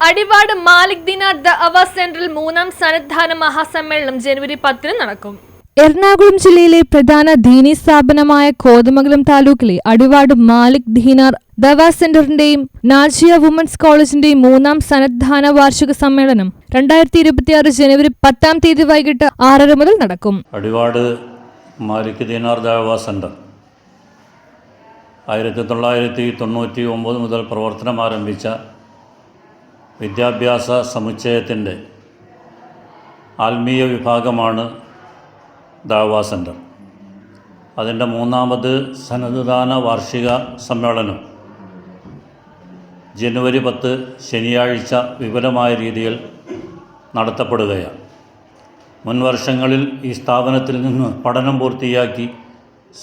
അടിവാട് മാലിക് ദിനാർ the അവ സെന്ററിൽ മൂന്നാം സന്നിധാന മഹാസമ്മേളനം ജനുവരി പത്തിന് നടക്കും. എറണാകുളം ജില്ലയിലെ പ്രധാന ദീനി സ്ഥാപനമായ കോതമംഗലം താലൂക്കിലെ അടിവാട് മാലിക് ദീനാർ ദവാ സെന്ററിന്റെയും നാജിയ വുമൻസ് കോളേജിന്റെയും മൂന്നാം സന്നദ്ധാന വാർഷിക സമ്മേളനം രണ്ടായിരത്തി ഇരുപത്തിയാറ് ജനുവരി പത്താം തീയതി വൈകിട്ട് ആറര മുതൽ നടക്കും. അടിവാട് മാലിക് ദീനാർ ദവാ സെന്റർ ആയിരത്തി തൊള്ളായിരത്തി തൊണ്ണൂറ്റി ഒമ്പത് മുതൽ പ്രവർത്തനം ആരംഭിച്ച വിദ്യാഭ്യാസ സമുച്ചയത്തിന്റെ ആത്മീയ വിഭാഗമാണ് ദാവ സെന്റർ അതിന്റെ മൂന്നാമത് സന്നദ്ധദാന വാർഷിക സമ്മേളനം. ജനുവരി പത്ത് ശനിയാഴ്ച വിപുലമായ രീതിയിൽ നടത്തപ്പെടുകയാണ്. മുൻ വർഷങ്ങളിൽ ഈ സ്ഥാപനത്തിൽ നിന്ന് പഠനം പൂർത്തിയാക്കി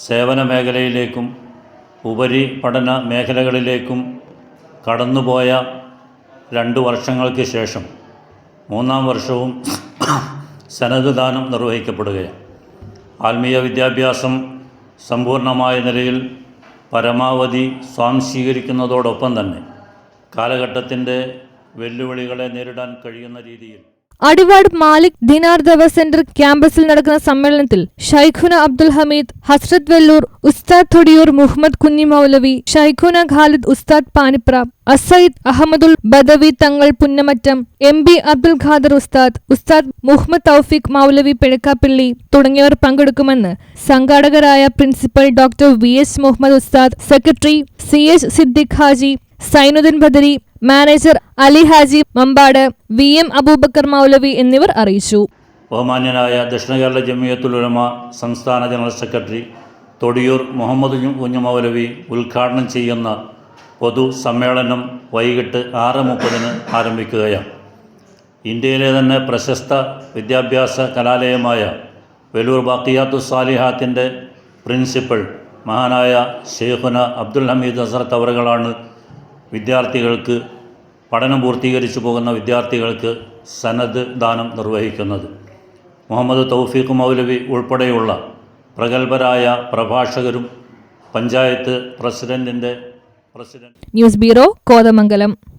സേവന മേഖലയിലേക്കും ഉപരി പഠന മേഖലകളിലേക്കും കടന്നുപോയ രണ്ട് വർഷങ്ങൾക്ക് ശേഷം മൂന്നാം വർഷവും സനദ്ദാനം നിർവഹിക്കപ്പെടുകയാണ്. ആത്മീയ വിദ്യാഭ്യാസം സമ്പൂർണമായ നിലയിൽ പരമാവധി സ്വാംശീകരിക്കുന്നതോടൊപ്പം തന്നെ കാലഘട്ടത്തിന്റെ വെല്ലുവിളികളെ നേരിടാൻ കഴിയുന്ന രീതിയിൽ അടിവാട് മാലിക് ദിനാർ ദവ സെന്റർ ക്യാമ്പസിൽ നടക്കുന്ന സമ്മേളനത്തിൽ ഷൈഖുന അബ്ദുൽ ഹമീദ് ഹസ്രത് വെല്ലൂർ ഉസ്താദ് തൊടിയൂർ മുഹമ്മദ് കുഞ്ഞി മൗലവി ഷൈഖുന ഖാലിദ് ഉസ്താദ് പാനിപ്ര അസൈദ് അഹമ്മദുൽ ബദവി തങ്ങൾ പുന്നമറ്റം എം ബി അബ്ദുൽ ഖാദർ ഉസ്താദ് ഉസ്താദ് മുഹമ്മദ് തൗഫിക് മൗലവി പിഴക്കാപ്പിള്ളി തുടങ്ങിയവർ പങ്കെടുക്കുമെന്ന് സംഘാടകരായ principal doctor V S Muhammad Usthad secretary C H Siddique Haji Sainuddeen Badari manager Ali Haji Mampad V M Aboobacker Moulavi എന്നിവർ അറിയിച്ചു. ബഹുമാന്യനായ ദക്ഷിണ കേരള ഉലമ സംസ്ഥാന ജനറൽ സെക്രട്ടറി തൊടിയൂർ മുഹമ്മദ് കുഞ്ഞു- കുഞ്ഞു മൗലവി ഉദ്ഘാടനം ചെയ്യുന്ന പൊതു സമ്മേളനം വൈകിട്ട് ആറ് മുപ്പതിന് ആരംഭിക്കുകയാണ്. ഇന്ത്യയിലെ തന്നെ പ്രശസ്ത വിദ്യാഭ്യാസ കലാലയമായ വെലൂർ ബാക്കിയാത്തു സാലിഹാത്തിന്റെ പ്രിൻസിപ്പൽ മഹാനായ ഷെയ്ഖുന അബ്ദുൽ ഹമീദ് ഹസറത്ത് അവറുകളാണ് വിദ്യാർത്ഥികൾക്ക് പഠനം പൂർത്തീകരിച്ചു പോകുന്ന വിദ്യാർത്ഥികൾക്ക് സനദ് ദാനം നിർവഹിക്കുന്നത്. മുഹമ്മദ് തൗഫീഖ് മൗലവി ഉൾപ്പെടെയുള്ള പ്രഗത്ഭരായ പ്രഭാഷകരും പഞ്ചായത്ത് പ്രസിഡന്റിന്റെ പ്രസിഡന്റ് ന്യൂസ് ബ്യൂറോ കോതമംഗലം.